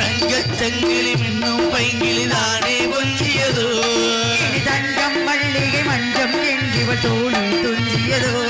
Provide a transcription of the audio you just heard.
தங்கச்சங்கிலி மின்னும் பைங்கிலி தானே கொஞ்சியதோ தங்கம் மல்லிகை மஞ்சம் எங்கிவ தோளும் துஞ்சியதோ